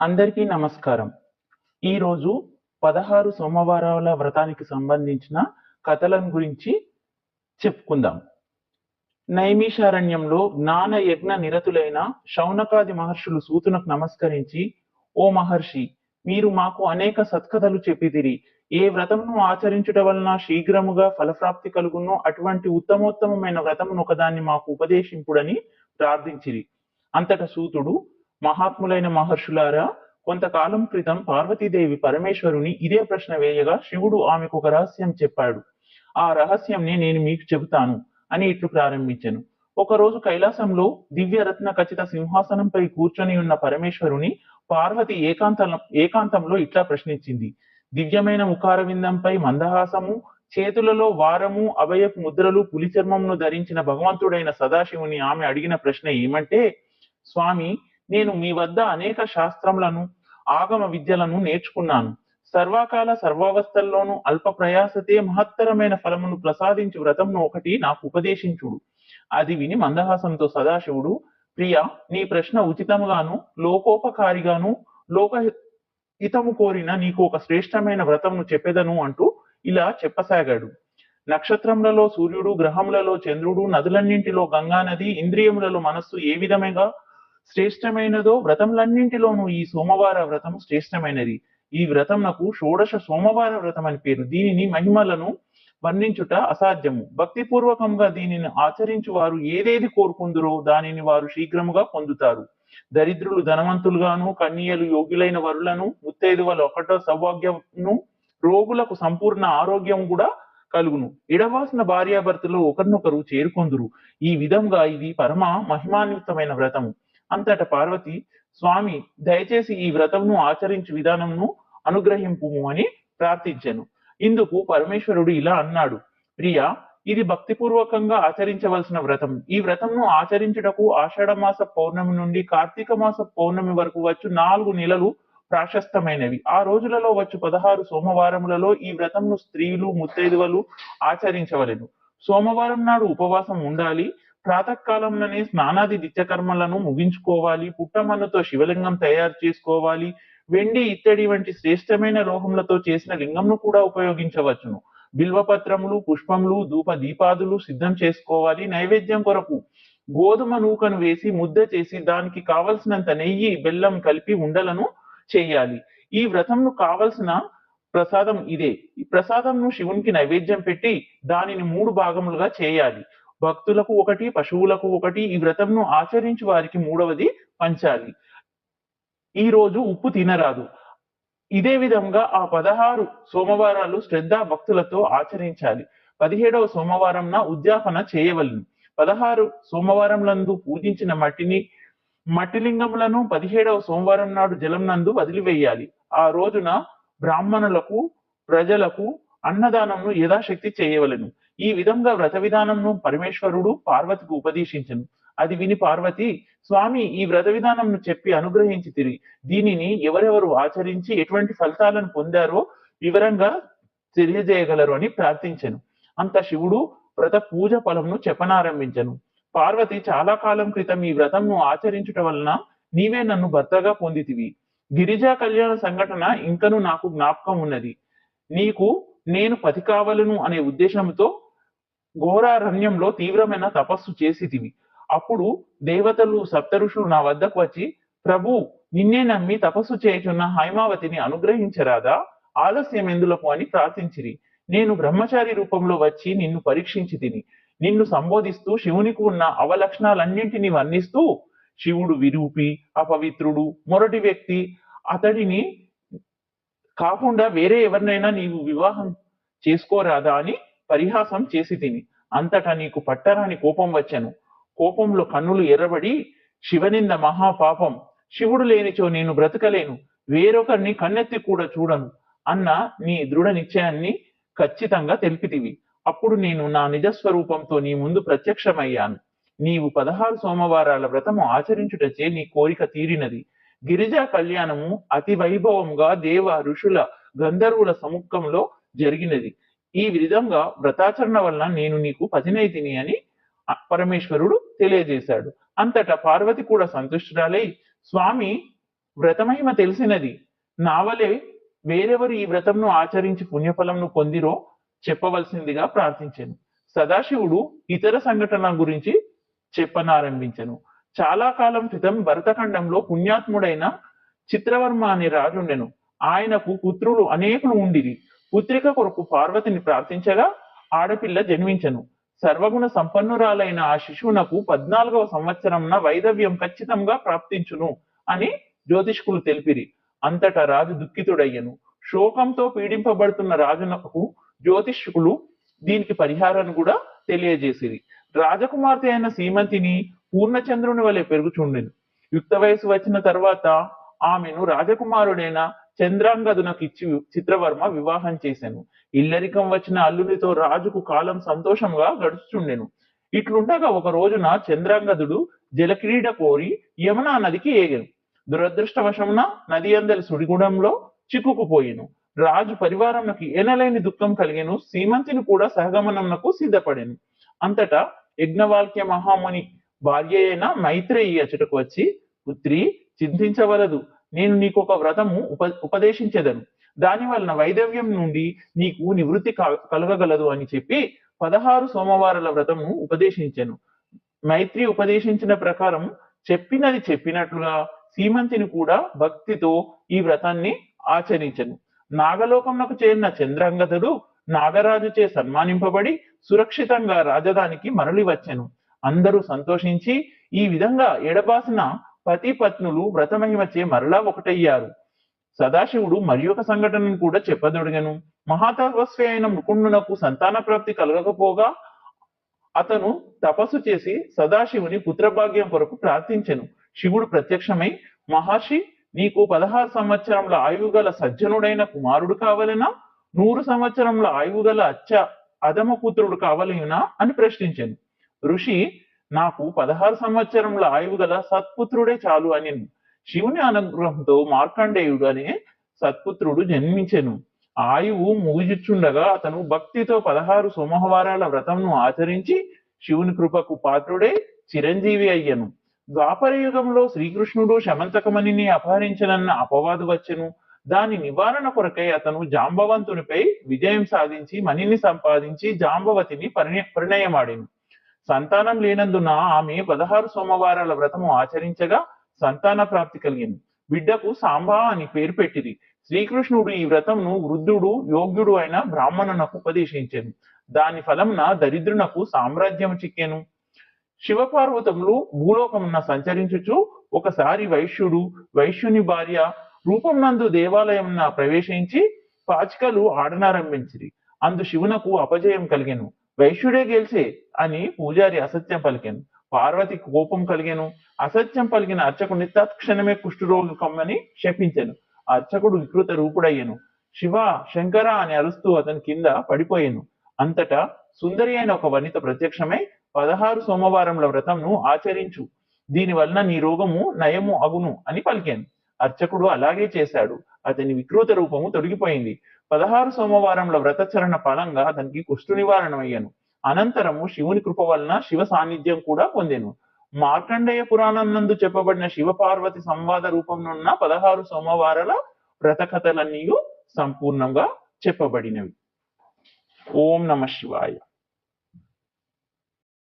అందరికీ నమస్కారం. ఈరోజు పదహారు సోమవారాల వ్రతానికి సంబంధించిన కథలను గురించి చెప్పుకుందాం. నైమిషారణ్యంలో జ్ఞాన యజ్ఞ నిరతులైన శౌనకాది మహర్షులు సూతునకు నమస్కరించి ఓ మహర్షి మీరు మాకు అనేక సత్కథలు చెప్పిదిరి ఏ వ్రతమును ఆచరించుట వలన శీఘ్రముగా ఫలప్రాప్తి కలుగునో అటువంటి ఉత్తమోత్తమమైన వ్రతమును ఒకదాన్ని మాకు ఉపదేశింపుడని ప్రార్థించిరి. అంతట సూతుడు మహాత్ములైన మహర్షులారా కొంతకాలం క్రితం పార్వతీదేవి పరమేశ్వరుని ఇదే ప్రశ్న వేయగా శివుడు ఆమెకు ఒక రహస్యం చెప్పాడు. ఆ రహస్యంని నేను మీకు చెబుతాను అని ఇట్లు ప్రారంభించెను. ఒకరోజు కైలాసంలో దివ్య రత్న ఖచ్చిత సింహాసనంపై కూర్చొని ఉన్న పరమేశ్వరుని పార్వతి ఏకాంతం ఏకాంతంలో ఇట్లా ప్రశ్నించింది. దివ్యమైన ముఖారవిందంపై మందహాసము చేతులలో వారము అభయపు ముద్రలు పులిచర్మమును ధరించిన భగవంతుడైన సదాశివుని ఆమె అడిగిన ప్రశ్న ఏమంటే స్వామి నేను మీ వద్ద అనేక శాస్త్రములను ఆగమ విద్యలను నేర్చుకున్నాను. సర్వకాల సర్వావస్థల్లోనూ అల్ప ప్రయాసతే మహత్తరమైన ఫలమును ప్రసాదించు వ్రతమును ఒకటి నాకు ఉపదేశించుడు. అది విని మందహాసంతో సదాశివుడు ప్రియ నీ ప్రశ్న ఉచితముగాను లోకోపకారిగాను లోక హితము కోరిన నీకు ఒక శ్రేష్టమైన వ్రతమును చెప్పెదను అంటూ ఇలా చెప్పసాగాడు. నక్షత్రములలో సూర్యుడు గ్రహములలో చంద్రుడు నదులన్నింటిలో గంగా నది ఇంద్రియములలో మనస్సు ఏ విధంగా శ్రేష్టమైనదో వ్రతములన్నింటిలోనూ ఈ సోమవార వ్రతం శ్రేష్టమైనది. ఈ వ్రతం నాకు షోడశ సోమవార వ్రతం అని పేరు. దీనిని మహిమలను వర్ణించుట అసాధ్యము. భక్తిపూర్వకంగా దీనిని ఆచరించు వారు ఏదేది కోరుకుందురో దానిని వారు శీఘ్రముగా పొందుతారు. దరిద్రులు ధనవంతులుగాను కన్యలు యోగ్యులైన వరులను ముత్తైదువలు ఒకటో సౌభాగ్యంను రోగులకు సంపూర్ణ ఆరోగ్యం కూడా కలుగును. ఎడవాసిన భార్యాభర్తలు ఒకరినొకరు చేరుకొందురు. ఈ విధంగా ఇది పరమ మహిమాన్వితమైన వ్రతము. అంతట పార్వతి స్వామి దయచేసి ఈ వ్రతమును ఆచరించు విధానమును అనుగ్రహింపుము అని ప్రార్థించెను. ఇందుకు పరమేశ్వరుడు ఇలా అన్నాడు ప్రియా ఇది భక్తిపూర్వకంగా ఆచరించవలసిన వ్రతం. ఈ వ్రతంను ఆచరించుటకు ఆషాఢ మాస పౌర్ణమి నుండి కార్తీక మాస పౌర్ణమి వరకు వచ్చు నాలుగు నెలలు ప్రాశస్తమైనవి. ఆ రోజులలో వచ్చు పదహారు సోమవారములలో ఈ వ్రతంను స్త్రీలు ముత్తైదువలు ఆచరించవలెను. సోమవారం నాడు ఉపవాసం ఉండాలి. ప్రాతకాలంలోనే స్నానాది నిత్యకర్మలను ముగించుకోవాలి పుట్టమన్నుతో శివలింగం తయారు చేసుకోవాలి వెండి ఇత్తడి వంటి శ్రేష్టమైన లోహములతో చేసిన లింగంను కూడా ఉపయోగించవచ్చును. బిల్వపత్రములు పుష్పములు ధూప దీపాదులు సిద్ధం చేసుకోవాలి నైవేద్యం కొరకు. గోధుమ నూకను వేసి ముద్ద చేసి దానికి కావలసినంత నెయ్యి బెల్లం కలిపి ఉండలను చేయాలి. ఈ వ్రతంను కావలసిన ప్రసాదం ఇదే. ఈ ప్రసాదంను శివునికి నైవేద్యం పెట్టి దానిని మూడు భాగములుగా చేయాలి. భక్తులకు ఒకటి పశువులకు ఒకటి ఈ వ్రతంను ఆచరించి వారికి మూడవది పంచాలి. ఈ రోజు ఉప్పు తినరాదు. ఇదే విధంగా ఆ పదహారు సోమవారాలు శ్రద్ధ భక్తులతో ఆచరించాలి. పదిహేడవ సోమవారంన ఉద్యాపన చేయవలను. పదహారు సోమవారంలందు పూజించిన మట్టిని మట్టిలింగములను పదిహేడవ సోమవారం నాడు జలం నందు వదిలివేయాలి. ఆ రోజున బ్రాహ్మణులకు ప్రజలకు అన్నదానంను యథాశక్తి చేయవలెను. ఈ విధంగా వ్రత విధానంను పరమేశ్వరుడు పార్వతికి ఉపదేశించను. అది విని పార్వతి స్వామి ఈ వ్రత విధానంను చెప్పి అనుగ్రహించి తిరిగి దీనిని ఎవరెవరు ఆచరించి ఎటువంటి ఫలితాలను పొందారో వివరంగా తెలియజేయగలరు అని ప్రార్థించెను. అంత శివుడు వ్రత పూజ ఫలంను చెప్పనారంభించను. పార్వతి చాలా కాలం క్రితం ఈ వ్రతంను ఆచరించుట వలన నీవే నన్ను భర్తగా పొందితివి. గిరిజా కళ్యాణ సంఘటన ఇంకను నాకు జ్ఞాపకం ఉన్నది. నీకు నేను పతి కావలను అనే ఉద్దేశంతో ఘోరారణ్యంలో తీవ్రమైన తపస్సు చేసితివి అప్పుడు దేవతలు సప్తఋషులు నా వద్దకు వచ్చి ప్రభు నిన్నే నమ్మి తపస్సు చేయుచున్న హైమావతిని అనుగ్రహించరాదా? ఆలస్యం ఎందులకు? అని ప్రార్థించిరి. నేను బ్రహ్మచారి రూపంలో వచ్చి నిన్ను పరీక్షించి తిని నిన్ను సంబోధిస్తూ శివునికి ఉన్న అవలక్షణాలన్నింటినీ వర్ణిస్తూ శివుడు విరూపి అపవిత్రుడు మొరటి వ్యక్తి అతడిని కాకుండా వేరే ఎవరినైనా నీవు వివాహం చేసుకోరాదా అని పరిహాసం చేసి తిని అంతటా నీకు పట్టరాని కోపం వచ్చెను. కోపంలో కన్నులు ఎర్రబడి శివనింద మహాపాపం. శివుడు లేనిచో నేను బ్రతకలేను. వేరొకరిని కన్నెత్తి కూడా చూడను అన్న నీ దృఢ నిశ్చయాన్ని ఖచ్చితంగా తెలిపితివి. అప్పుడు నేను నా నిజస్వరూపంతో నీ ముందు ప్రత్యక్షమయ్యాను. నీవు పదహారు సోమవారాల వ్రతము ఆచరించుటచే నీ కోరిక తీరినది. గిరిజా కళ్యాణము అతి వైభవంగా దేవ ఋషుల గంధర్వుల సముఖంలో జరిగినది. ఈ విధంగా వ్రతాచరణ వలన నేను నీకు పతినైతిని అని పరమేశ్వరుడు తెలియజేశాడు. అంతటా పార్వతి కూడా సంతుష్టురాలై స్వామి వ్రతమహిమ తెలిసినది. నావలే వేరెవరు ఈ వ్రతంను ఆచరించి పుణ్యఫలంను పొందిరో చెప్పవలసిందిగా ప్రార్థించాను. సదాశివుడు ఇతర సంఘటన గురించి చెప్పనారంభించను. చాలా కాలం క్రితం భరతఖండంలో పుణ్యాత్ముడైన చిత్రవర్మ అనే రాజుండెను. ఆయనకు పుత్రులు అనేకులు ఉండిరి. పుత్రిక కొరకు పార్వతిని ప్రార్థించగా ఆడపిల్ల జన్మించను. సర్వగుణ సంపన్నురాలైన ఆ శిశువునకు పద్నాలుగవ సంవత్సరంన వైదవ్యం ఖచ్చితంగా ప్రాప్తించును అని జ్యోతిష్కులు తెలిపిరి. అంతటా రాజు దుఃఖితుడయ్యను. శోకంతో పీడింపబడుతున్న రాజునకు జ్యోతిష్కులు దీనికి పరిహారాన్ని కూడా తెలియజేసిరి. రాజకుమార్తె అయిన సీమంతిని పూర్ణచంద్రుని వలె పెరుగుచుండెను. యుక్త వయసు వచ్చిన తర్వాత ఆమెను రాజకుమారుడైన చంద్రాంగదునకు ఇచ్చి చిత్రవర్మ వివాహం చేశాను ఇల్లరికం వచ్చిన అల్లునితో రాజుకు కాలం సంతోషంగా గడుచుచుండెను. ఇట్లుండగా ఒక రోజున చంద్రాంగదుడు జలక్రీడ కోరి యమునా నదికి ఏగను. దురదృష్టవశమున నది అందరి సుడిగుడంలో చిక్కుకుపోయెను. రాజు పరివారంకి ఎనలేని దుఃఖం కలిగేను. సీమంతిని కూడా సహగమనంకు సిద్ధపడెను. అంతటా యజ్ఞవాల్క్య మహాముని భార్య అయిన మైత్రేయి అచ్చటకు వచ్చి పుత్రి చింతించవలదు. నేను నీకు ఒక వ్రతము ఉప ఉపదేశించెదను. దాని వలన వైదవ్యం నుండి నీకు నివృత్తి కలగగలదు అని చెప్పి పదహారు సోమవారాల వ్రతము ఉపదేశించెను. మైత్రి ఉపదేశించిన ప్రకారం చెప్పినది చెప్పినట్లుగా సీమంతిని కూడా భక్తితో ఈ వ్రతాన్ని ఆచరించెను. నాగలోకమునకు చేరిన చంద్రాంగదుడు నాగరాజుచే సన్మానింపబడి సురక్షితంగా రాజధానికి మరలి వచ్చెను అందరూ సంతోషించి ఈ విధంగా ఎడబాసిన పతి పత్నులు వ్రతమహిమచే మరలా ఒకటయ్యారు. సదాశివుడు మరి ఒక సంఘటనను కూడా చెప్పదొడిగను. మహాతపస్వి అయిన ముకుండునకు సంతాన ప్రాప్తి కలగకపోగా అతను తపస్సు చేసి సదాశివుని పుత్రభాగ్యం కొరకు ప్రార్థించెను. శివుడు ప్రత్యక్షమై మహర్షి నీకు పదహారు సంవత్సరముల ఆయువు గల సజ్జనుడైన కుమారుడు కావలెనా? నూరు సంవత్సరముల ఆయువు గల అచ్చ అధమ పుత్రుడు కావలేనా? అని ప్రశ్నించాను. ఋషి నాకు పదహారు సంవత్సరముల ఆయువు గల సత్పుత్రుడే చాలు అని శివుని అనుగ్రహంతో మార్కండేయుడు అనే సత్పుత్రుడు జన్మించెను. ఆయువు ముగిచుచుండగా అతను భక్తితో పదహారు సోమవారాల వ్రతంను ఆచరించి శివుని కృపకు పాత్రుడే చిరంజీవి అయ్యను. ద్వాపర యుగంలో శ్రీకృష్ణుడు శమంతకమణిని అపహరించనన్న అపవాదు వచ్చెను. దాని నివారణ కొరకై అతను జాంబవంతునిపై విజయం సాధించి మణిని సంపాదించి జాంబవతిని పరిణయమాడిను. సంతానం లేనందున ఆమె పదహారు సోమవారాల వ్రతము ఆచరించగా సంతాన ప్రాప్తి కలిగింది. బిడ్డకు సాంబా అని పేరు పెట్టింది. శ్రీకృష్ణుడు ఈ వ్రతంను వృద్ధుడు యోగ్యుడు అయిన బ్రాహ్మణునకు ఉపదేశించాను. దాని ఫలమున దరిద్రునకు సామ్రాజ్యం చిక్కెను. శివపార్వతములు భూలోకమున సంచరించుచు ఒకసారి వైశ్యుడు వైశ్యుని భార్య రూపం నందు దేవాలయమున ప్రవేశించి పాచికలు ఆడనారంభించిరి. అందు శివునకు అపజయం కలిగెను. వైశ్యుడే గెలిచే అని పూజారి అసత్యం పలికెను. పార్వతి కోపం కలిగాను. అసత్యం పలికిన అర్చకుడిని తత్క్షణమే కుష్ఠరోగి కమ్మని శపించెను. అర్చకుడు వికృత రూపుడయ్యను. శివ శంకర అని అరుస్తూ అతని కింద పడిపోయాను. అంతటా సుందరి అయిన ఒక వనిత ప్రత్యక్షమై పదహారు సోమవారంల వ్రతంను ఆచరించు. దీని వలన నీ రోగము నయము అగును అని పలికాను. అర్చకుడు అలాగే చేశాడు. అతని వికృత రూపము తొలగిపోయింది. పదహారు సోమవారంల వ్రతచరణ ఫలంగా అతనికి కుష్ఠు నివారణ అయ్యాను అనంతరము శివుని కృప వలన శివ సాన్నిధ్యం కూడా పొందెను. మార్కండేయ పురాణం నందు చెప్పబడిన శివపార్వతి సంవాద రూపంలో పదహారు సోమవారాల వ్రత కథలన్నీ సంపూర్ణంగా చెప్పబడినవి. ఓం నమ శివాయ.